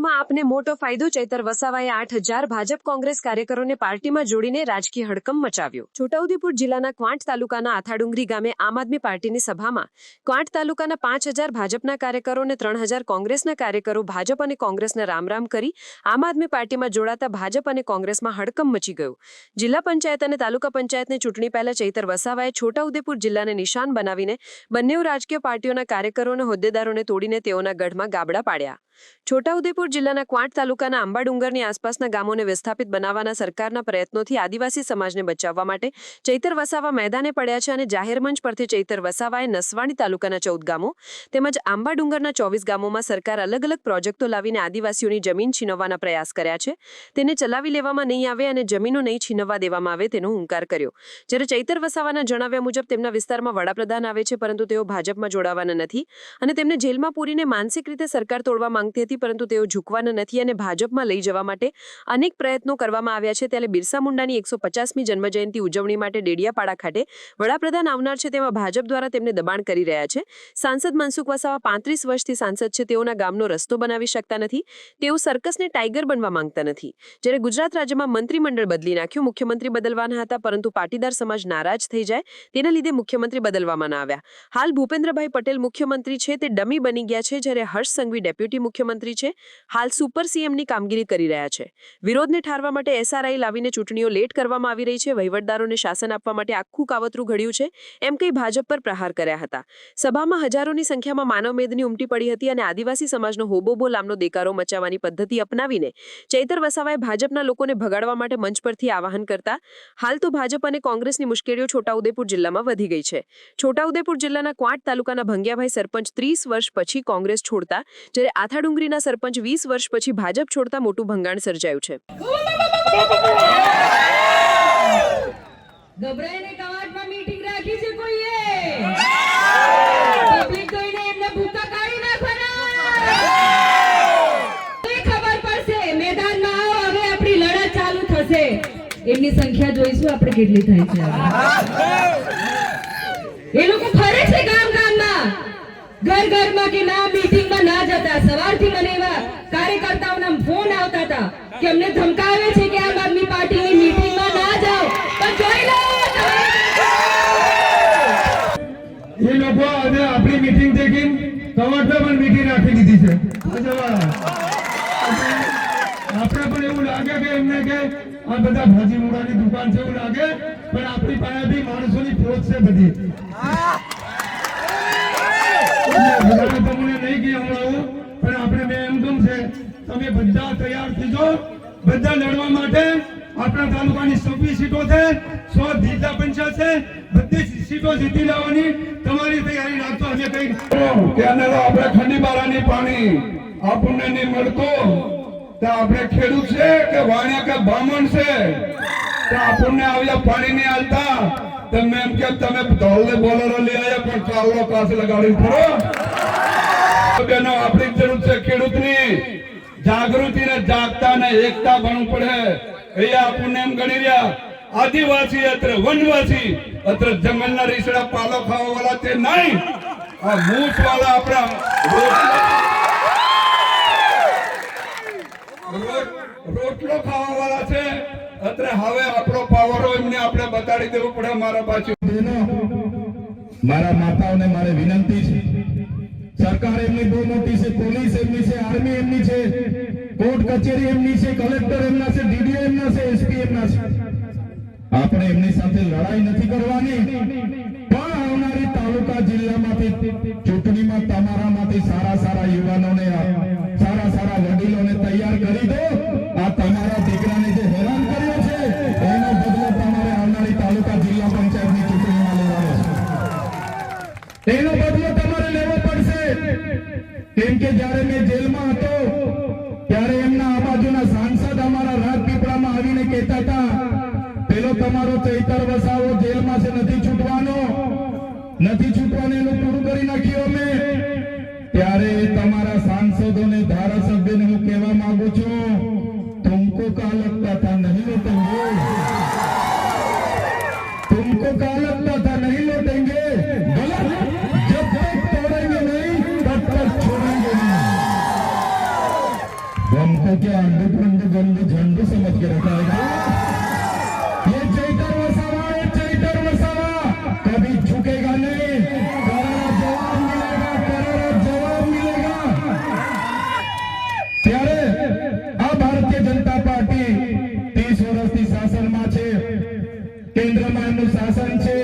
છોટાઉદેપુરમાં આપને મોટો ફાયદો ચૈતર વસાવાએ આઠ હજાર ભાજપ કોંગ્રેસ કાર્યકરોને પાર્ટીમાં જોડીને રાજકીય હડકંપ મચાવ્યો. છોટાઉદેપુર જિલ્લાના ક્વાંટ તાલુકાના આથાડુંગરી ગામે આમ આદમી પાર્ટીની સભામાં ક્વાંટ તાલુકાના પાંચ હજાર ભાજપના કાર્યકરો અને ત્રણ હજાર કોંગ્રેસના કાર્યકરો ભાજપ અને કોંગ્રેસને રામ રામ કરી આમ આદમી પાર્ટીમાં જોડાતા ભાજપ અને કોંગ્રેસમાં હડકંપ મચી ગયો. જિલ્લા પંચાયત અને તાલુકા પંચાયતની ચૂંટણી પહેલા ચૈતર વસાવાએ છોટાઉદેપુર જિલ્લાને નિશાન બનાવીને બંને રાજકીય પાર્ટીઓના કાર્યકરો અને હોદ્દેદારોને તોડીને તેઓના ગઢમાં ગાબડા પાડ્યા. છોટાઉદેપુર જિલ્લાના ક્વાંટ તાલુકાના આંબાડુંગરની આસપાસના ગામોને વિસ્થાપિત બનાવવાના સરકારના પ્રયત્નોથી આદિવાસી સમાજને બચાવવા માટે ચૈતર વસાવા મેદાને પડ્યા છે અને જાહેર મંચ પરથી ચૈતર વસાવાએ નસવાણી તાલુકાના ચૌદ ગામો તેમજ આંબાડુંગરના ચોવીસ ગામોમાં સરકાર અલગ અલગ પ્રોજેક્ટો લાવીને આદિવાસીઓની જમીન છીનવવાના પ્રયાસ કર્યા છે. તેને ચલાવી લેવામાં નહીં આવે અને જમીનો નહીં છીનવવા દેવામાં આવે તેનો હુંકાર કર્યો. જ્યારે ચૈતર વસાવાના જણાવ્યા મુજબ તેમના વિસ્તારમાં વડાપ્રધાન આવે છે પરંતુ તેઓ ભાજપમાં જોડાવાના નથી અને તેમને જેલમાં પૂરીને માનસિક રીતે સરકાર તોડવા માંગતી હતી પરંતુ તેઓ ઝૂકવાના નથી અને ભાજપમાં લઈ જવા માટે અનેક પ્રયત્નો કરવામાં આવ્યા છે. ત્યારે બિરસા મુંડાની એકસો પચાસમી જન્મજયંતિ ઉજવણી માટે ડેડિયાપાડા ખાતે વડાપ્રધાન આવનાર છે તેમાં ભાજપ દ્વારા તેમને દબાણ કરી રહ્યા છે. સાંસદ મનસુખ વસાવા પાંત્રીસ વર્ષથી સાંસદ છે. તેઓના ગામનો રસ્તો બનાવી શકતા નથી. તેઓ સર્કસને ટાઈગર બનવા માંગતા નથી. જ્યારે ગુજરાત રાજ્યમાં મંત્રીમંડળ બદલી નાખ્યું, મુખ્યમંત્રી બદલવાના હતા, પરંતુ પાટીદાર સમાજ નારાજ થઈ જાય તેના લીધે મુખ્યમંત્રી બદલવામાં આવ્યા. હાલ ભૂપેન્દ્રભાઈ પટેલ મુખ્યમંત્રી છે તે ડમી બની ગયા છે. જ્યારે હર્ષ સંઘવી ડેપ્યુટી મુખ્યમંત્રી છે હાલ સુપર સીએમની કામગીરી કરી રહ્યા છે. વિરોધને ઠારવા માટે એસઆરઆઈ લાવીને ચૂંટણીઓ લેટ કરવામાં આવી રહી છે. વહીવટદારોને શાસન આપવા માટે આખું કાવતરું ઘડ્યું છે. એમ કહી ભાજપ પર પ્રહાર કર્યા હતા. સભામાં હજારોની સંખ્યામાં માનવમેદની ઉમટી પડી હતી અને આદિવાસી સમાજનો હોબોબો લામનો દેકારો મચાવવાની પદ્ધતિ અપનાવીને ચૈતર વસાવાએ ભાજપના લોકોને ભગાડવા માટે મંચ પરથી આવાહન કરતા હાલ તો ભાજપ અને કોંગ્રેસની મુશ્કેલીઓ છોટાઉદેપુર જિલ્લામાં વધી ગઈ છે. છોટાઉદેપુર જિલ્લાના ક્વાંટ તાલુકાના ભંગિયાભાઈ સરપંચ ત્રીસ વર્ષ પછી કોંગ્રેસ છોડતા જ્યારે આથાડુંગરીના સરપંચ વીસ વર્ષ પછી ભાજપ છોડતા મોટું ભંગાણ સર્જાયું છે. ચાલુ થશે. એમની સંખ્યા જોઈશું આપણે કેટલી થાય છે એ લોકો ફરે છે ગામ ગામમાં ઘર ઘરમાં કે ના મીટિંગમાં ના જતા. સવારથી મને ફોન આવતા હતા કે અમને ધમકાવે છે કે આમ આદમી પાર્ટીની મીટિંગમાં ના જાઓ. પણ જોઈ લો એ લોકો આજે આપણી મીટિંગ દેખી કવાટે પણ મીટિંગ રાખી દીધી છે. આપણે પણ એવું લાગે કે એમને કે આ બધા ભાજી મૂળાની દુકાન છે એવું લાગે પણ આપણી પાસે બી માણસોની ફોજ છે બધી. તમને તમે બધા તૈયાર થજો બધા લડવા માટે આપણા તાલુકાની છવ્વીસ સીટો છે, સો જિલ્લા પંચાયત છે. બધી સીટો જીતી લેવાની તમારી તૈયારી રાખતો અમે કઈ ત્યાંને આપણે ઠંડી બારાની પાણી આપણને નહીં મળતો. તો આપણે ખેડૂત છે કે વાણિયા કે બ્રાહ્મણ છે તો આપણને આવ્યા પાણી નહીં હાલતા તમે એમ કે તમે ધોલે બોલરો લઈ આવ્યા, પણ ચાવડો પાસે લગાડી ફરો. બેનો, આપણી જરૂર છે ખેડૂતની. જાગૃતિ ને જાગતા ને એકતા બનવું પડે. અહીંયા આપણને એમ ગણી રહ્યા. આદિવાસી અત્ર વનવાસી, અત્ર જંગલના રીસડા પાલો ખાવા વાળા તે નહીં. આ મૂછ વાળા આપણા રોટ- રોટલો ખાવા વાળા છે. અત્ર હવે આપણો પાવર એમને આપણે બતાડી દેવું પડે મારા પાછું મારા માતાઓને મારે વિનંતી છે. સરકાર એમની બહુ મોટી છે, પોલીસ એમની છે, આર્મી એમની છે, કોર્ટ કચેરી એમની છે, કલેક્ટર એમના છે ડીડીઓ એમના છે, એસપી એમના છે. આપણે એમની સાથે લડાઈ નથી કરવાની. પણ આવનારી તાલુકા જિલ્લામાંથી, ચૂંટણીમાં તમારામાંથી સારા સારા યુવાનોને, સારા સારા વડીલોને તૈયાર કરી દો. આ તમારા દીકરાને કે જ્યારે મેં જેલમાં હતો, ત્યારે એમના આ સાંસદ અમારા રાજપીપળામાં આવીને કહેતા હતા, પેલો તમારો ચૈતર વસાવો જેલમાં છે, નથી છૂટવાનો. નથી છૂટવાનો, એનું પૂરું કરી નાખ્યું અમે. ત્યારે તમારા સાંસદોને ધારાસભ્યને હું કહેવા માંગુ છું, તુમકો કા લગતા થા, નહીં તો તુમકો કા લગતા जब तक तोड़ेंगे नहीं तब तक छोड़ेंगे नहीं तो क्या अंडू पंडू गंडू झंडू समझ के रखा है ये चैतर वसावा ये चैतर वसावा कभी झुकेगा नहीं करारा जवाब मिलेगा करारा जवाब मिलेगा ત્યારે આ ભારતીય જનતા પાર્ટી ત્રીસ વર્ષથી શાસનમાં છે કેન્દ્રમાં એમનું શાસન છે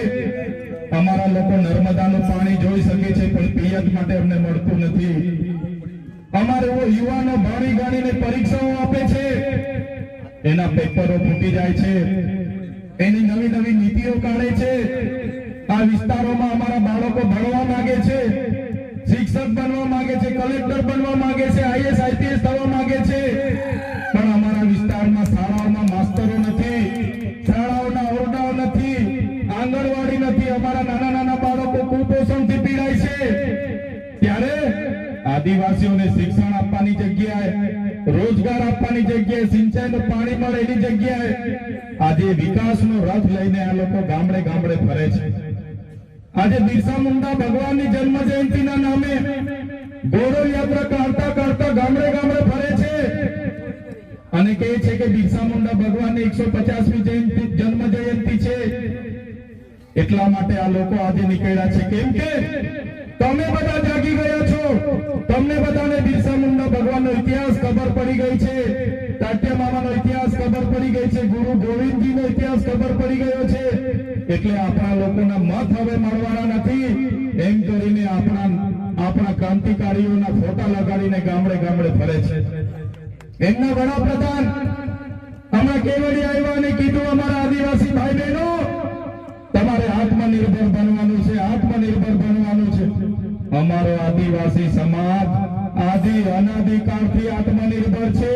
અમારા લોકો નર્મદાનું પાણી જોઈ શકે છે પણ પિયત માટે અમને મળતું નથી અમારે એવો યુવાનો ભણી ગણીને પરીક્ષાઓ આપે છે. એના પેપરો ફૂટી જાય છે. એની નવી નવી નીતિઓ કાઢે છે. આ વિસ્તારોમાં અમારા બાળકો ભણવા માંગે છે. શિક્ષક બનવા માંગે છે, કલેક્ટર બનવા માંગે છે આઈએસ આઈપીએસ થવા માંગે છે. આદિવાસીઓને શિક્ષણ આપવાની જગ્યાએ, રોજગાર આપવાની જગ્યાએ, સિંચાઈનું પાણી મળે એની જગ્યાએ આજે વિકાસનો રથ લઈને આ લોકો ગામડે ગામડે ફરે છે. આજે બિરસા મુંડા ભગવાનની જન્મ જયંતિના નામે ગૌરવ યાત્રા કાઢતા કાઢતા ગામડે ગામડે ફરે છે. અને કહે છે કે બિરસા મુંડા ભગવાનની એકસો પચાસમી જયંતિ જન્મ જયંતિ છે. એટલા માટે આ લોકો આજે નીકળ્યા છે. કેમ કે તમે બધા જાગી ગયા છો. તમને બધાને બિરસા મુંડા ભગવાનનો ઇતિહાસ ખબર પડી ગઈ છે. તાટ્યા મામાનો ઇતિહાસ ખબર પડી ગઈ છે. ગુરુ ગોવિંદજીનો ઇતિહાસ ખબર પડી ગયો છે. એટલે આપણા લોકોના મત હવે મળવાના નથી. એમ કરીને આપણા આપણા ક્રાંતિકારીઓના ફોટા લગાડીને ગામડે ગામડે ફરે છે. એમના વડાપ્રધાન હમણાં કેવડી આવ્યા અને કીધું, અમારા આદિવાસી ભાઈ બહેનો તમારે આત્મનિર્ભર બનવાનું છે, આત્મનિર્ભર બનવાનું છે. અમારો આદિવાસી સમાજ આદિ અનાદિકાળથી આત્મનિર્ભર છે.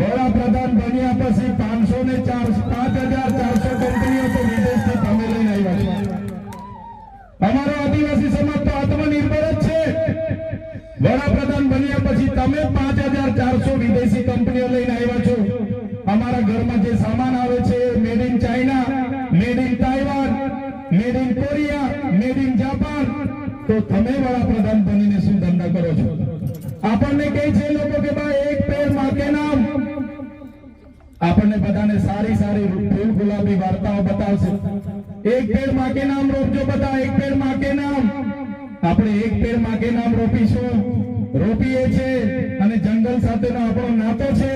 વડાપ્રધાન બન્યા પછી પાંચસો ને ચાર, પાંચ હજાર ચારસો કંપનીઓ તો વિદેશથી તમે લઈને આવ્યા છે. અમારો આદિવાસી સમાજ તો આત્મનિર્ભર જ છે. વડાપ્રધાન બન્યા પછી તમે પાંચ હજાર ચારસો વિદેશી કંપનીઓ લઈને આવ્યા છો. અમારા ઘરમાં જે સામાન આવે છે made in China made in Taiwan made in Korea made in Japan તો તમે વડાપ્રધાન બનીને શું ધંધા કરો છો? આપણને કહે છે લોકો કે ભાઈ, એક પેર માકે નામ? આપણને બધાને સારી સારી ફૂલ ગુલાબી વાર્તાઓ બતાવશે. એક પેર માકે નામ રોપજો બધા, એક પેર માકે નામ. આપણે એક પેર માકે નામ રોપીશું. રોપીએ છે અને જંગલ સાથેનો આપણો નાતો છે.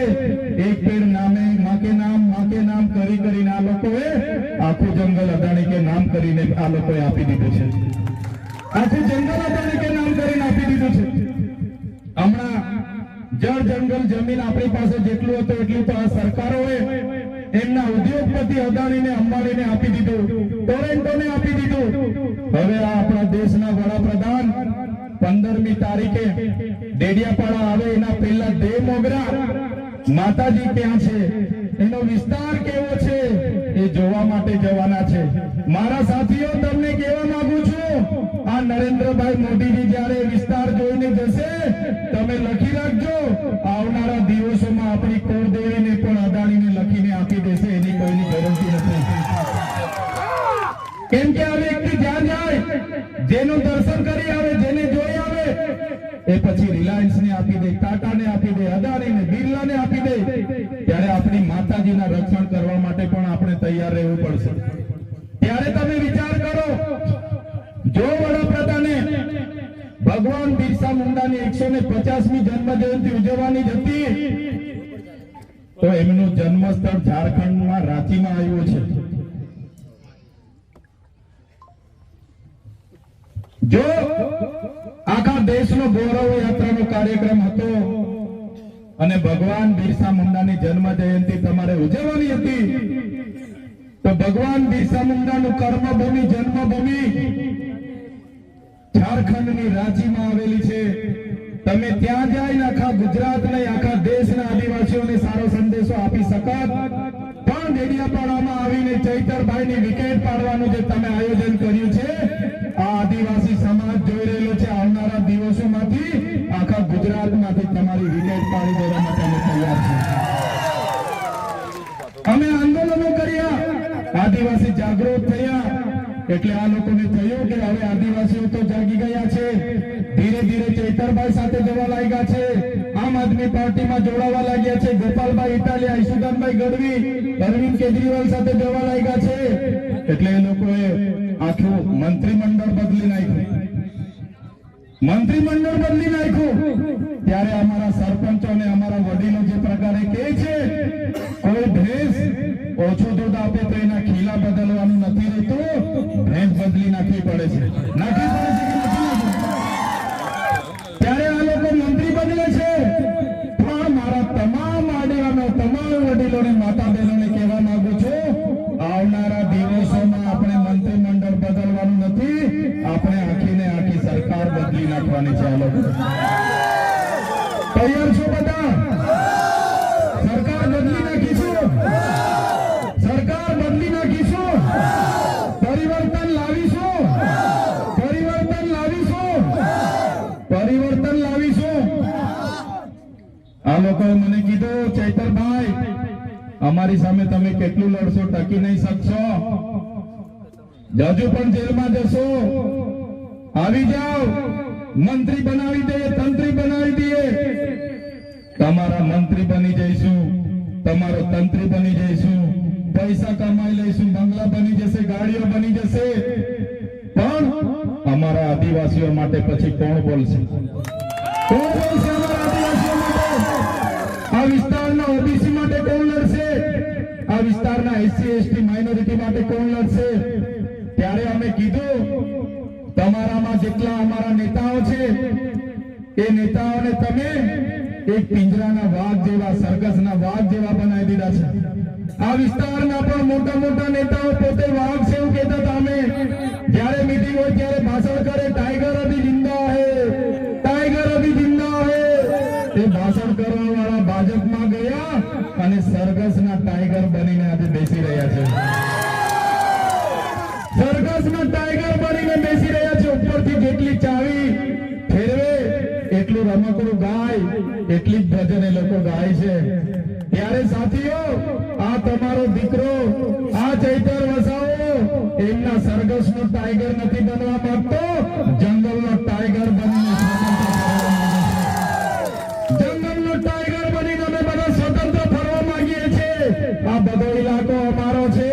એક પેડ નામે, માકે નામ માકે નામ કરી કરીને આ લોકોએ આખું જંગલ અદાણી કે નામ કરીને આ લોકોએ આપી દીધું છે. આખું જંગલ અદાણી કે નામ કરીને આપી દીધું છે. હમણાં જળ જંગલ જમીન આપણી પાસે જેટલું હતું એટલું તો આ સરકારોએ એમના ઉદ્યોગપતિ અદાણીને અંબાણીને આપી દીધું. ટોરેન્ટોને આપી દીધું. હવે આ આપણા દેશના વડાપ્રધાન પંદરમી તારીખે ડેડિયાપાડા આવે, એના પહેલા દેવ મોગરા. માતાજી ક્યાં છે. એનો વિસ્તાર કેવો છે એ જોવા માટે જવાના છે. મારા સાથીઓ, તમને કહેવા માંગુ છું, આ નરેન્દ્રભાઈ મોદીજી જ્યારે વિસ્તાર જોઈને જશે, તમે લખી રાખજો. આવનારા દિવસોમાં આપણી કુળદેવીને પણ અદાણીને લખીને આપી દેશે, એની કોઈની ગેરંટી નથી. કેમ કે આ વ્યક્તિ જ્યાં જાય, જેનું દર્શન કરી આવે એ પછી રિલાયન્સ ને આપી દે ટાટા ને આપી દે અદાણી ને બિરલા ને આપી દે, ત્યારે આપણી માતાજીના રક્ષણ કરવા માટે પણ આપણે તૈયાર રહેવું પડશે. ત્યારે તમે વિચાર કરો, જો વડાપ્રધાને ભગવાન બિરસા મુંડાની એકસો ને પચાસમી જન્મ જયંતિ ઉજવવાની હતી, તો એમનું જન્મસ્થળ ઝારખંડમાં રાંચીમાં આવ્યું છે. જો આખા દેશનો ગૌરવ યાત્રાનો કાર્યક્રમ હતો. અને ભગવાન બિરસા મુંડાની જન્મ જયંતિ તમારે ઉજવવાની હતી. તો ભગવાન બિરસા મુંડાનું કર્મભૂમિ, જન્મભૂમિ ઝારખંડની રાંચીમાં આવેલી છે. તમે ત્યાં જઈને આખા ગુજરાતને, આખા દેશના આદિવાસીઓને સારો સંદેશો આપી શકત. પણ ડેડિયાપાડામાં આવીને ચૈતરભાઈની વિકેટ પાડવાનું જે તમે આયોજન કર્યું છે આદિવાસી સમાજ જોઈ રહેલો છે. આવનારા દિવસોમાંથી આખા ગુજરાતમાંથી તમારી વિકેટ પાડી દેવા માટે અમે તૈયાર છીએ. અમે આંદોલનો કર્યા. આદિવાસી જાગૃત થયા. એટલે આ લોકોને થયું કે હવે આદિવાસીઓ તો જાગી ગયા છે. ધીરે ધીરે ચૈતરભાઈ સાથે જવા લાગ્યા છે. આમ આદમી પાર્ટીમાં જોડાવા લાગ્યા છે. ગોપાલભાઈ ઇટાલિયા, ઈશુદાનભાઈ ગઢવી, અરવિંદ કેજરીવાલ સાથે જવા લાગ્યા છે. એટલે એ લોકોએ આખું મંત્રીમંડળ બદલી નાખ્યું. મંત્રીમંડળ બદલી નાખ્યું. ત્યારે અમારા સરપંચો અને અમારા વડીલો જે પ્રકારે કહે છે, કોઈ ભેંસ ઓછું દૂધ આપે તો એના ખીલા બદલવાનું નથી રહેતું. ભેંસ બદલી નાખવી પડે છે. નાખવી પડે છે? ત્યારે આ લોકો મંત્રી બદલે છે. પણ મારા તમામ આડેવાનો તમામ વડીલોને માતા બહેનોને કહેવા માંગુ છું, આવનારા આપણે આખી ને આખી સરકાર બદલી નાખવાની છે લોકો. તૈયાર છો બધા? સરકાર બદલી નાખીશું. સરકાર બદલી નાખીશું. પરિવર્તન લાવીશું. પરિવર્તન લાવીશું. પરિવર્તન લાવીશું. આ લોકોએ મને કીધું, ચૈતરભાઈ, અમારી સામે તમે કેટલું લડશો ટકી નહીં શકશો. હજુ પણ જેલમાં જશો. આવી જાઓ. મંત્રી બનાવી દઈએ તંત્રી બનાવી દઈએ તમારા મંત્રી બની જઈશું. તમારો તંત્રી બની જઈશું. પૈસા કમાઈ લઈશું. બંગલા બની જશે, ગાડીઓ બની જશે. પણ અમારા આદિવાસીઓ માટે પછી કોણ બોલશે? કોણ બોલશે અમારા આદિવાસીઓ માટે? આ વિસ્તારના ઓબીસી માટે કોણ લડશે? આ વિસ્તારના એસસી, એસટી, માઇનોરિટી માટે કોણ લડશે? ત્યારે અમે કીધું, તમારામાં જેટલા અમારા નેતાઓ છે, એ નેતાઓને તમે એક પિંજરાના વાઘ જેવા સરકસના વાઘ જેવા બનાવી દીધા છે. આ વિસ્તારના પણ મોટા મોટા નેતાઓ પોતે વાઘ છે એવું કહેતા હતા. અમે જ્યારે મીટિંગ હોય ત્યારે ભાષણ કરે ટાઈગર અભી જિંદા હે રમકડું ગાય. એટલી જ ભજન એ લોકો ગાય છે. ત્યારે સાથીઓ, આ તમારો દીકરો, આ ચૈતર વસાવો, એમના સરઘસનો ટાઈગર નથી બનવા માંગતો, જંગલનો ટાઈગર બનીને જંગલ નો. ટાઈગર બની અમે બધા સ્વતંત્ર ફરવા માંગીએ છીએ. આ બધો ઇલાકો અમારો છે.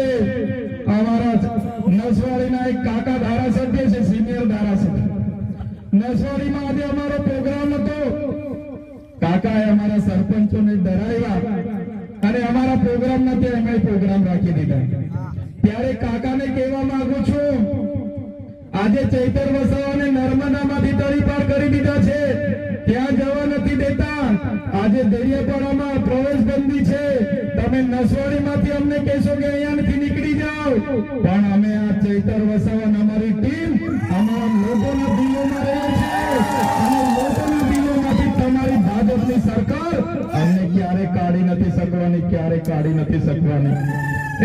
અમારા નસવાડીના એક કાકા ધારાસભ્ય છે, સિનિયર ધારાસભ્ય. નસવાડીમાં આજે અમારો પ્રોગ્રામ હતો અમારા સરપંચોને ડરાવ્યા અને અમારા પ્રોગ્રામ નથી એમણે પ્રોગ્રામ રાખી દીધા. ત્યારે કાકાને કહેવા માંગુ છું, આજે ચૈતર વસાવાને નર્મદામાંથી તળી પાર કરી દીધા છે. ત્યાં જવા નથી દેતા. આજે દરિયાપાડામાં પ્રવેશ બંધી છે. તમે નસવાડીમાંથી અમને કહેશો કે અહીંયાથી નીકળી જાઓ. પણ અમે આ ચૈતર વસાવા અમારી ટીમ, અમારા લોકોના ક્યારે કાઢી નથી શકવાની.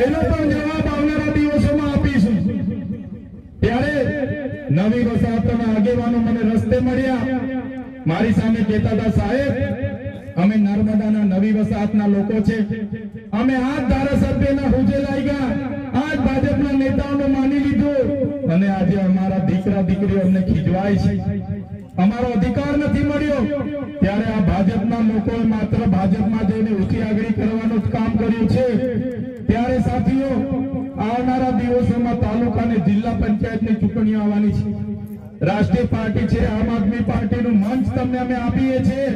એનો પણ જવાબ આવનારા દિવસોમાં આપીશું. ત્યારે નવી વસાહતના આગેવાનો મને રસ્તે મળ્યા. મારી સામે કહેતા હતા, સાહેબ, અમે નર્મદાના નવી વસાહતના લોકો છે. અમે આ ધારાસભ્યના હુજે લાગ્યા આજ ભાજપના નેતાઓને માની લીધું. અને આજે અમારા દીકરા દીકરીઓ અમને ખીજવાય છે. અમારો અધિકાર નથી મળ્યો. ત્યારે આ ભાજપના લોકોએ માત્ર ભાજપમાં જઈને ઊંચી આગળ કરવાનું જ કામ કર્યું છે. ત્યારે સાથીઓ, આવનારા દિવસોમાં તાલુકા અને જિલ્લા પંચાયતની ચૂંટણી આવવાની છે. રાષ્ટ્રીય પાર્ટી છે, આમ આદમી પાર્ટીનું મંચ તમને અમે આપીએ છીએ.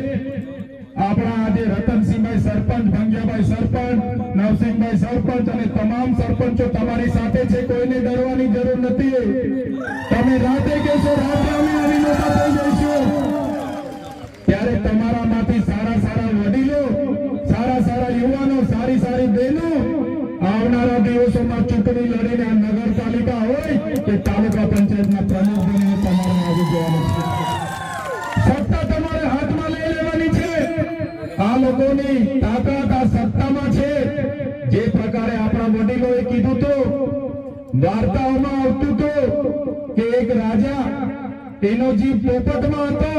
આપણા આજે રતનસિંહભાઈ સરપંચ, ભંગ્યાભાઈ સરપંચ, નવસિંહભાઈ સરપંચ અને તમામ સરપંચો તમારી સાથે છે. કોઈને ડરવાની જરૂર નથી. તમે રાતે કહેશો, રાતે અમે આવી મોટા થઈ જઈશું. ત્યારે તમારામાંથી સારા સારા વડીલો, સારા સારા યુવાનો, સારી સારી બહેનો આવનારા દિવસોમાં ચૂંટણી લડીને નગરપાલિકા હોય કે તાલુકા પંચાયતના પ્રમુખ લોકોની તાકાત આ સત્તામાં છે. જે પ્રકારે આપણા વડીલોએ કીધું તો, વાર્તાઓમાં આવતું તો કે એક રાજા એનો જીવ પોપટમાં હતો.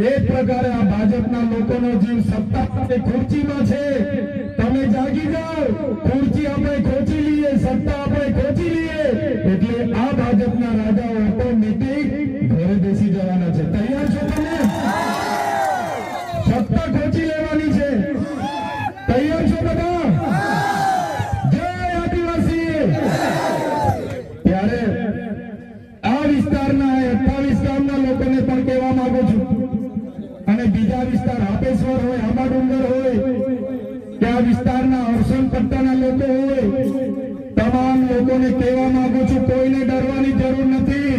એ પ્રકારે આ ભાજપના લોકોનો જીવ સત્તા ખુરચીમાં છે. તમે જાગી જાઓ. ખુરચી આપણે ખોચી લઈએ, સત્તા આપણે ખોચી લઈએ. લોકોને કહેવા માંગુ છું, કોઈને ડરવાની જરૂર નથી.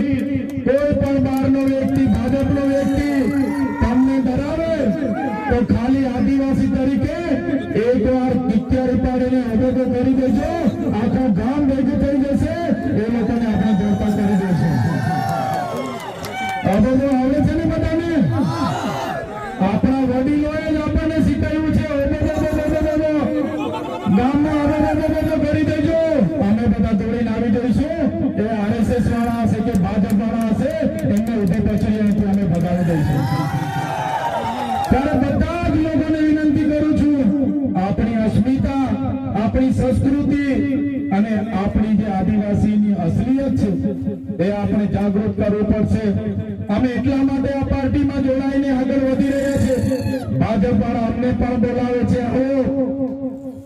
કોઈ પણ બહારનો વ્યક્તિ, ભાજપનો વ્યક્તિ, તમને ડરાવે તો ખાલી આદિવાસી તરીકે એક વાર પિક્ચર ઉપાડીને અભેગો કરી દેજો. આખું ગામ ભેગું થઈ જશે, એ લોકોને આપણે જોડતા કરી દેશે. અભેગો આવે છે? સંસ્કૃતિ અને આપણી જે આદિવાસીની અસલિયત છે, એ આપણે જાગૃત કરવું પડશે. અમે એટલા માટે આ પાર્ટીમાં જોડાઈને આગળ વધી રહ્યા છે ભાજપ વાળા અમને પણ બોલાવે છે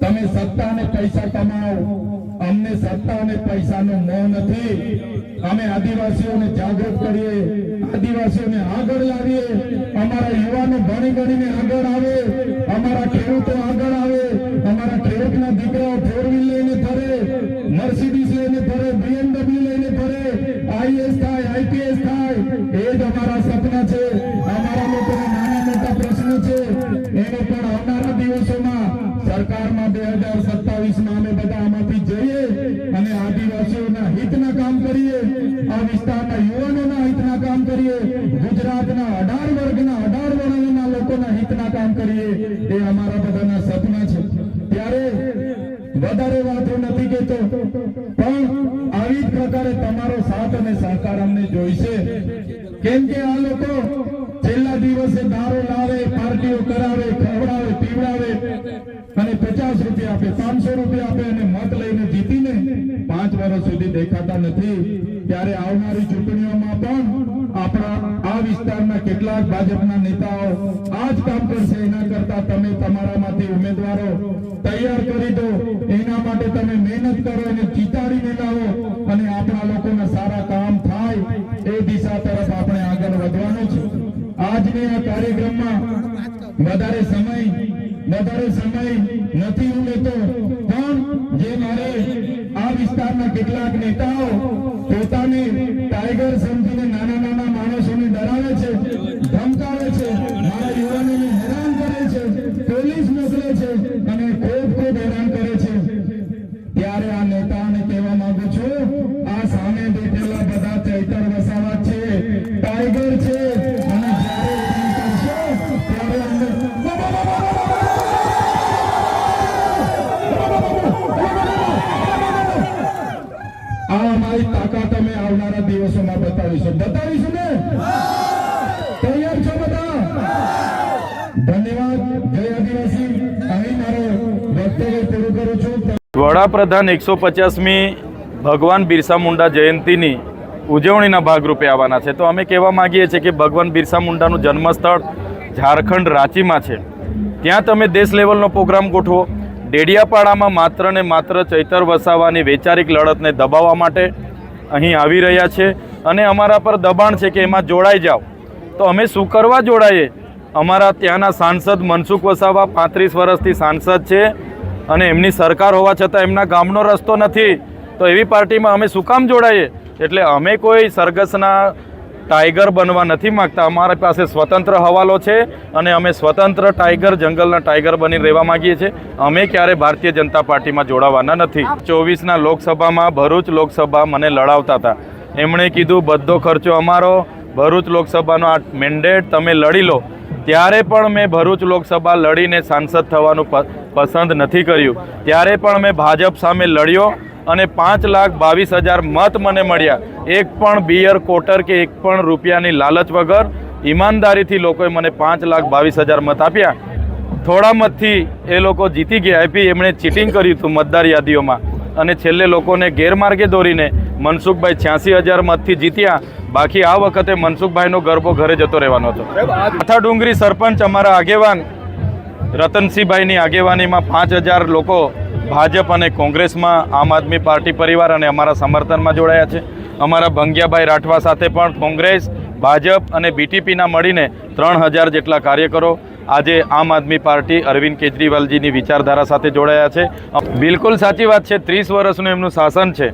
તમે સત્તા અને પૈસા કમાઓ. અમને સત્તા અને પૈસાનો મોહ નથી. અમે આદિવાસીઓને જાગૃત કરીએ, આદિવાસીઓને આગળ લાવીએ. અમારા યુવાનો ભણી ગણીને આગળ આવે, અમારા ખેડૂતો આગળ આવે અમારા ખેડૂતના દીકરાઓ ફોર વ્હીલ લઈને ફરે મર્સિડીઝ લઈને ફરે બીએમડબ્લ્યુ લઈને ફરે આઈએસ થાય આઈપીએસ થાય એ જ અમારા સપના છે અમારા લોકોના નાના મોટા પ્રશ્નો છે એને પણ આવનારા દિવસોમાં સરકારમાં બે હજાર સત્તાવીસમાં અમે બધા આમાંથી જઈએ અને આદિવાસીઓના હિતના કામ કરીએ આ વિસ્તારના યુવાનોના હિતના કામ કરીએ ગુજરાતના અઢાર વર્ગના અઢાર વર્ગના લોકોના હિતના કામ કરીએ એ અમારા બધાના સપના છે વધારે વાતો નથી કેતો પણ આવી જ પ્રકારે તમારો સાથ અને સહકાર અમને જોઈશે. કેમ કે આ લોકો છેલ્લા દિવસે દારૂ લાવે, પાર્ટીઓ કરાવે, ખવડાવે, પીવડાવે અને પચાસ રૂપિયા આપે, પાંચસો રૂપિયા આપે અને મત લઈને જીતીને પાંચ વર્ષ સુધી દેખાતા નથી. ત્યારે આવનારી આ વિસ્તારના કેટલાક ભાજપના નેતાઓ આ જ કામ કરશે, એના કરતા તમે તમારામાંથી ઉમેદવારો તૈયાર કરી દો. એના માટે તમે મહેનત કરો અને જીતાડીને લાવો અને આપણા લોકોના સારા કામ થાય એ દિશા તરફ આપણે આગળ વધવાનું છે. આજની આ કાર્યક્રમમાં વધારે સમય વધારે સમય નથી હું લેતો, પણ જે મારે આ વિસ્તારના કેટલાક નેતાઓ પોતાને ટાઈગર સમજીને નાના નાના અમારી તમે આવનારા દિવસોમાં બતાવીશું. બતાવીશું ને? તૈયાર છો બધા? ધન્યવાદ. જય આદિવાસી. અહીં મારો વક્તવ્ય પૂરું કરું છું. વડાપ્રધાન એકસો પચાસમી ભગવાન બિરસા મુંડા જયંતિની ઉજવણીના ભાગરૂપે આવવાના છે. તો અમે કહેવા માગીએ છીએ કે ભગવાન બિરસા મુંડાનું જન્મસ્થળ ઝારખંડ રાંચીમાં છે. ત્યાં તમે દેશ લેવલનો પ્રોગ્રામ ગોઠવો. ડેડિયાપાડામાં માત્ર ને માત્ર ચૈતર વસાવાની વૈચારિક લડતને દબાવવા માટે અહીં આવી રહ્યા છે અને અમારા પર દબાણ છે કે એમાં જોડાઈ જાઓ. તો અમે શું કરવા જોડાઈએ? અમારા ત્યાંના સાંસદ મનસુખ વસાવા પાંત્રીસ વર્ષથી સાંસદ છે અને એમની સરકાર હોવા છતાં એમના ગામનો રસ્તો નથી. તો એવી પાર્ટીમાં અમે શું કામ જોડાઈએ? એટલે અમે કોઈ સરઘસના ટાઈગર બનવા નથી માગતા. અમારા પાસે સ્વતંત્ર હવાલો છે અને અમે સ્વતંત્ર ટાઈગર, જંગલના ટાઈગર બની રહેવા માંગીએ છીએ. અમે ક્યારે ભારતીય જનતા પાર્ટીમાં જોડાવાના નથી. ચોવીસના લોકસભામાં ભરૂચ લોકસભા મને લડાવતા હતા. એમણે કીધું, બધો ખર્ચો અમારો. ભરૂચ લોકસભાનો આ મેન્ડેટ તમે લડી લો. ત્યારે પણ મેં ભરૂચ લોકસભા લડીને સાંસદ થવાનું પસંદ નથી કર્યું. ત્યારે પણ મેં ભાજપ સામે લડ્યો. અને પાંચ લાખ બાવીસ હજાર મત મને મળ્યા. એક પણ બિયર કોટર કે એક પણ રૂપિયાની લાલચ વગર ઈમાનદારીથી લોકોએ મને પાંચ લાખ બાવીસ હજાર મત આપ્યા. થોડા મતથી એ લોકો જીતી ગયા. આપી એમણે ચીટિંગ કર્યું હતું મતદાર યાદીઓમાં. અને છેલ્લે લોકોને ગેરમાર્ગે દોરીને મનસુખભાઈ છ્યાસી હજાર મતથી જીત્યા. બાકી આ વખતે મનસુખભાઈનો ગરબો ઘરે જતો રહેવાનો હતો. માથા ડુંગરી સરપંચ અમારા આગેવાન રતનસિંહભાઈની આગેવાનીમાં પાંચ હજાર લોકો ભાજપ અને કોંગ્રેસમાં આમ આદમી પાર્ટી પરિવાર અને અમારા સમર્થનમાં જોડાયા છે. અમારા ભંગિયાભાઈ રાઠવા સાથે પણ કોંગ્રેસ, ભાજપ અને બીટીપીના મળીને ત્રણ હજાર જેટલા કાર્યકરો આજે આમ આદમી પાર્ટી અરવિંદ કેજરીવાલજીની વિચારધારા સાથે જોડાયા છે. બિલકુલ સાચી વાત છે, ત્રીસ વર્ષનું એમનું શાસન છે.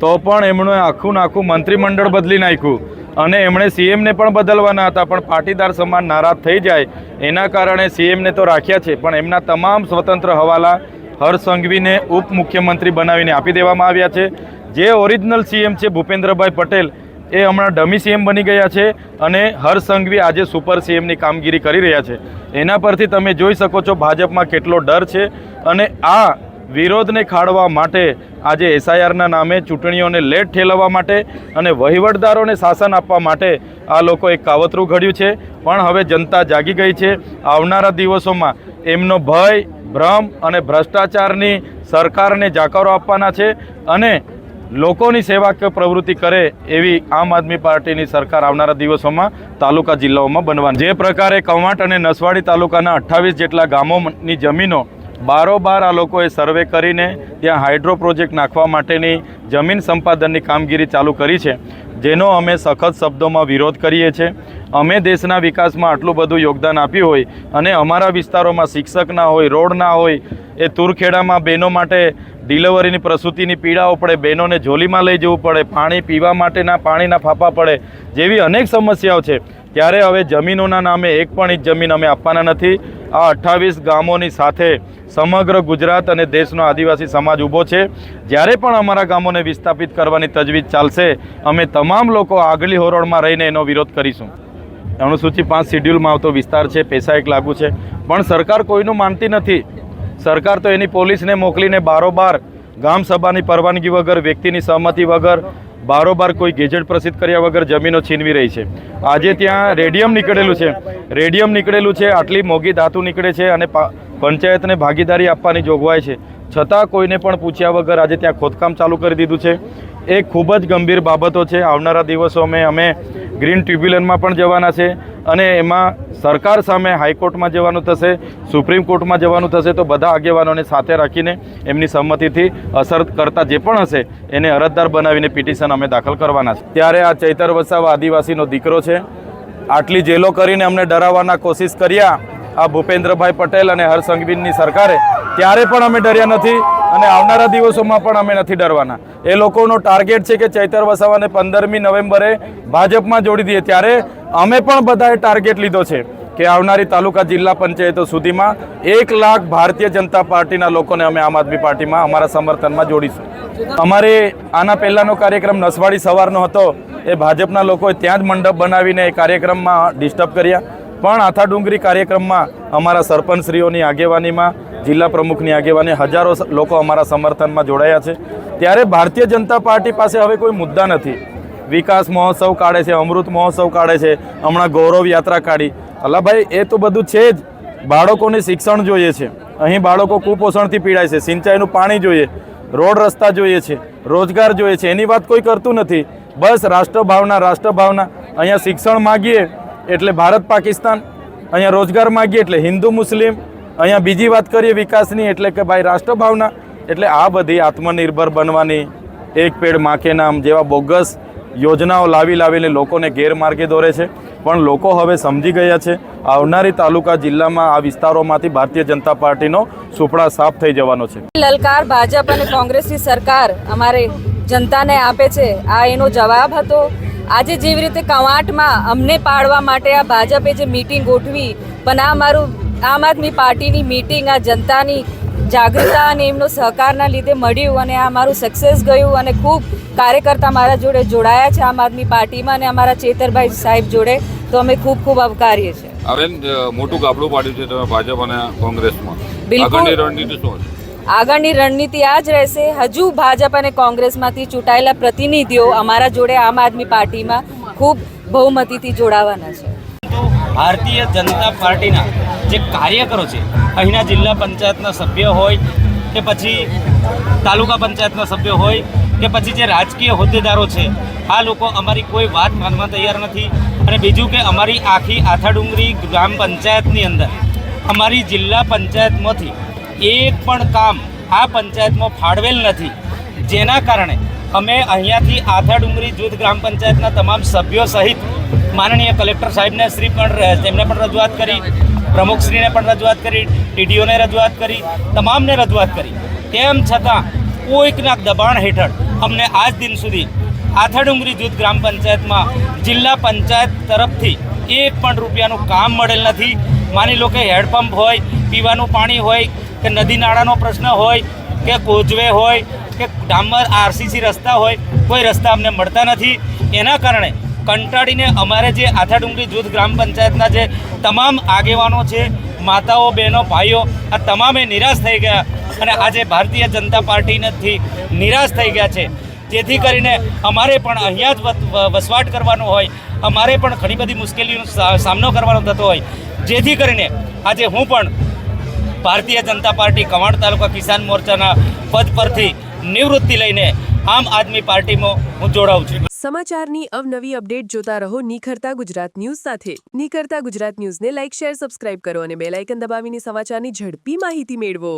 તો પણ એમણે આખું નાખું મંત્રીમંડળ બદલી નાખ્યું. અને એમણે સીએમને પણ બદલવાના હતા, પણ પાટીદાર સમાન નારાજ થઈ જાય. એના કારણે સીએમને તો રાખ્યા છે, પણ એમના તમામ સ્વતંત્ર હવાલા હર્ષ સંઘવીને ઉપ મુખ્યમંત્રી બનાવીને આપી દેવામાં આવ્યા છે. જે ઓરિજિનલ સીએમ છે ભૂપેન્દ્રભાઈ પટેલ, એ હમણાં ડમી સીએમ બની ગયા છે અને હર્ષ સંઘવી આજે સુપર સીએમની કામગીરી કરી રહ્યા છે. એના પરથી તમે જોઈ શકો છો ભાજપમાં કેટલો ડર છે અને આ વિરોધને ખાળવા માટે આજે એસઆઈઆરના નામે ચૂંટણીઓને લેટ ઠેલવવા માટે અને વહીવટદારોને શાસન આપવા માટે આ લોકો એક કાવતરું ઘડ્યું છે. પણ હવે જનતા જાગી ગઈ છે. આવનારા દિવસોમાં એમનો ભય ભ્રમ અને ભ્રષ્ટાચારની સરકારને જાકારો આપવાના છે અને લોકોની સેવાકીય પ્રવૃત્તિ કરે એવી આમ આદમી પાર્ટીની સરકાર આવનારા દિવસોમાં તાલુકા જિલ્લાઓમાં બનવાની. જે પ્રકારે કવાંટ અને નસવાડી તાલુકાના અઠ્ઠાવીસ જેટલા ગામોની જમીનો બારોબાર આ લોકોએ સર્વે કરીને ત્યાં હાઇડ્રો પ્રોજેક્ટ નાખવા માટેની જમીન સંપાદનની કામગીરી ચાલુ કરી છે, જેનો અમે સખત શબ્દોમાં વિરોધ કરીએ છીએ. અમે દેશના વિકાસમાં આટલું બધું યોગદાન આપ્યું હોય અને અમારા વિસ્તારોમાં શિક્ષક ના હોય, રોડ ના હોય, એ તુરખેડામાં બહેનો માટે ડિલિવરીની પ્રસૂતિની પીડાઓ પડે, બહેનોને ઝોલીમાં લઈ જવું પડે, પાણી પીવા માટેના પાણીના ફાફા પડે જેવી અનેક સમસ્યાઓ છે. ત્યારે હવે જમીનોના નામે એક પણ ઇંચ જમીન અમે આપવાના નથી. આ અઠ્ઠાવીસ ગામોની સાથે સમગ્ર ગુજરાત અને દેશનો આદિવાસી સમાજ ઊભો છે. જ્યારે પણ અમારા ગામોને વિસ્થાપિત કરવાની તજવીજ ચાલશે, અમે તમામ લોકો આગલી હોરોળમાં રહીને એનો વિરોધ કરીશું. અનુસૂચિ પાંચ શિડ્યુલમાં આવતો વિસ્તાર છે પૈસા એક લાગુ છે. પણ સરકાર કોઈનું માનતી નથી. સરકાર તો એની પોલીસને મોકલીને બારોબાર ગામ સભાની પરવાનગી વગર, વ્યક્તિની સહમતિ વગર બારોબાર કોઈ ગેજેટ પ્રસિદ્ધ કર્યા વગર જમીનો છીનવી રહી છે. આજે ત્યાં રેડિયમ નીકળેલું છે. રેડિયમ નીકળેલું છે, આટલી મોંઘી ધાતુ નીકળે છે અને પંચાયતને ભાગીદારી આપવાની જોગવાઈ છે. છતાં કોઈને પણ પૂછ્યા વગર આજે ત્યાં ખોદકામ ચાલુ કરી દીધું છે. એ ખૂબ જ ગંભીર બાબતો છે. આવનારા દિવસો અમે અમે ગ્રીન ટ્રિબ્યુનલમાં પણ જવાના છે. અને એમાં સરકાર સામે હાઈકોર્ટમાં જવાનું થશે, સુપ્રીમ કોર્ટમાં જવાનું થશે, તો બધા આગેવાનોને સાથે રાખીને એમની સંમતિથી અસર કરતા જે પણ હશે, એને અરજદાર બનાવીને પિટિશન અમે દાખલ કરવાના છે. ત્યારે આ ચૈતર વસાવ આદિવાસીનો દીકરો છે. આટલી જેલો કરીને અમને ડરાવવાના કોશિશ કર્યા. આ ભૂપેન્દ્રભાઈ પટેલ અને હર્ષ સંઘવીની સરકારે ત્યારે પણ અમે ડર્યા નથી અને આવનારા દિવસોમાં પણ અમે નથી ડરવાના. એ લોકોનો ટાર્ગેટ છે કે ચૈતર વસાવાને પંદરમી નવેમ્બરે ભાજપમાં જોડી દઈએ. ત્યારે અમે પણ બધાએ ટાર્ગેટ લીધો છે કે આવનારી તાલુકા જિલ્લા પંચાયતો સુધીમાં એક લાખ ભારતીય જનતા પાર્ટીના લોકોને અમે આમ આદમી પાર્ટીમાં અમારા સમર્થનમાં જોડીશું. અમારે આના પહેલાંનો કાર્યક્રમ નસવાડી સવારનો હતો. એ ભાજપના લોકોએ ત્યાં જ મંડપ બનાવીને એ કાર્યક્રમમાં ડિસ્ટર્બ કર્યા. પણ આથા ડુંગરી કાર્યક્રમમાં અમારા સરપંચશ્રીઓની આગેવાનીમાં જિલ્લા પ્રમુખની આગેવાની હજારો લોકો અમારા સમર્થનમાં જોડાયા છે. ત્યારે ભારતીય જનતા પાર્ટી પાસે હવે કોઈ મુદ્દા નથી. વિકાસ મહોત્સવ કાઢે છે, અમૃત મહોત્સવ કાઢે છે, હમણાં ગૌરવ યાત્રા કાઢી. અલ્લાભાઈ એ તો બધું છે જ. બાળકોને શિક્ષણ જોઈએ છે. અહીં બાળકો કુપોષણથી પીડાય છે, સિંચાઈનું પાણી જોઈએ, રોડ રસ્તા જોઈએ છે, રોજગાર જોઈએ છે, એની વાત કોઈ કરતું નથી. બસ રાષ્ટ્રભાવના રાષ્ટ્રભાવના. અહીંયા શિક્ષણ માગીએ એટલે ભારત પાકિસ્તાન. અહીંયા રોજગાર માગીએ એટલે હિન્દુ મુસ્લિમ. અહીંયા બીજી વાત કરીએ વિકાસની, એટલે કે ભાઈ રાષ્ટ્રભાવના, એટલે આ બધી આત્મનિર્ભર બનવાની એક પેડ માખે નામ જેવા બોગસ યોજનાઓ લાવી લાવીને લોકોને ગેરમાર્ગે દોરે છે. પણ લોકો હવે સમજી ગયા છે, આવનારી તાલુકા જિલ્લામાં આ વિસ્તારોમાંથી ભારતીય જનતા પાર્ટીનો સુપડા સાફ થઈ જવાનો છે. લલકાર ભાજપ અને કોંગ્રેસની સરકાર અમારે જનતાને આપે છે. આ એનો જવાબ હતો. આજે જેવી રીતે કવાંટમાં અમને પાડવા માટે આ ભાજપે જે મીટિંગ ગોઠવી, પણ આ મારું આમ આદમી પાર્ટીની મિટિંગ આ જનતાની જાગૃતતા અને એમનો સહકારના લીધે મળ્યું અને આ મારું સક્સેસ ગયું અને ખૂબ કાર્યકર્તા મારા જોડે જોડાયા છે આમ આદમી પાર્ટીમાં અને અમારા ચેતરભાઈ સાહેબ જોડે. તો અમે ખૂબ ખૂબ આવકારીએ છીએ. હવે મોટું ગાબડું પાડ્યું છે તમે ભાજપ અને કોંગ્રેસમાં. બિલકુલ. આગળની રણનીતિ શું આગળની રણનીતિ આ જ રહેશે. હજુ ભાજપ અને કોંગ્રેસમાંથી ચૂંટાયેલા પ્રતિનિધિઓ અમારા જોડે આમ આદમી પાર્ટીમાં ખૂબ બહુમતીથી જોડાવાના છે. ભારતીય જનતા પાર્ટીના જે કાર્યકરો છે, અહીંના જિલ્લા પંચાયતના સભ્ય હોય કે પછી તાલુકા પંચાયતના સભ્ય હોય કે પછી જે રાજકીય હોદ્દેદારો છે, આ લોકો અમારી કોઈ વાત માનવા તૈયાર નથી. અને બીજું કે અમારી આખી આથાડુંગરી ગ્રામ પંચાયતની અંદર અમારી જિલ્લા પંચાયતમાંથી એક પણ કામ આ પંચાયતમાં ફાળવેલ નથી. જેના કારણે અમે અહીંયાથી આથા ડુંગરી જૂથ ગ્રામ પંચાયતના તમામ સભ્યો સહિત માનનીય કલેક્ટર સાહેબને શ્રી પણ તેમને પણ રજૂઆત કરી, પ્રમુખશ્રીને પણ રજૂઆત કરી ટીડીઓને રજૂઆત કરી, તમામને રજૂઆત કરી. તેમ છતાં કોઈકના દબાણ હેઠળ અમને આજ દિન સુધી આથા ડુંગરી જૂથ ગ્રામ પંચાયતમાં જિલ્લા પંચાયત તરફથી એક પણ રૂપિયાનું કામ મળેલ નથી. માની લો કે હેડપંપ હોય, પીવાનું પાણી હોય, કે નદી નાળાનો પ્રશ્ન હોય કે કોચવે હોય, કે ડામર આરસીસી રસ્તા હોય, કોઈ રસ્તા અમને મળતા નથી. એના કારણે કંટાળીને અમારે જે આથાડુંગરી જૂથ ગ્રામ પંચાયતના જે તમામ આગેવાનો છે, માતાઓ, બહેનો, ભાઈઓ, આ તમામે નિરાશ થઈ ગયા અને આજે ભારતીય જનતા પાર્ટીથી નિરાશ થઈ ગયા છે. જેથી કરીને અમારે પણ અહીંયા જ વસ- વસવાટ કરવાનો હોય, અમારે પણ ઘણી બધી મુશ્કેલીઓનો સા- સામનો કરવાનો થતો હોય. જેથી કરીને આજે હું પણ ભારતીય જનતા પાર્ટી કમાણ તાલુકા કિસાન મોરચાના પદ પરથી નિવૃત્તિ લઈને આમ આદમી પાર્ટીમાં હું જોડાઉં છું. સમાચારની અવનવી અપડેટ જોતા રહો નિખરતા ગુજરાત ન્યૂઝ સાથે. નિખરતા ગુજરાત ન્યૂઝને લાઇક, શેર, સબસ્ક્રાઇબ કરો અને બેલાઇકન દબાવીને સમાચારની ઝડપી માહિતી મેળવો.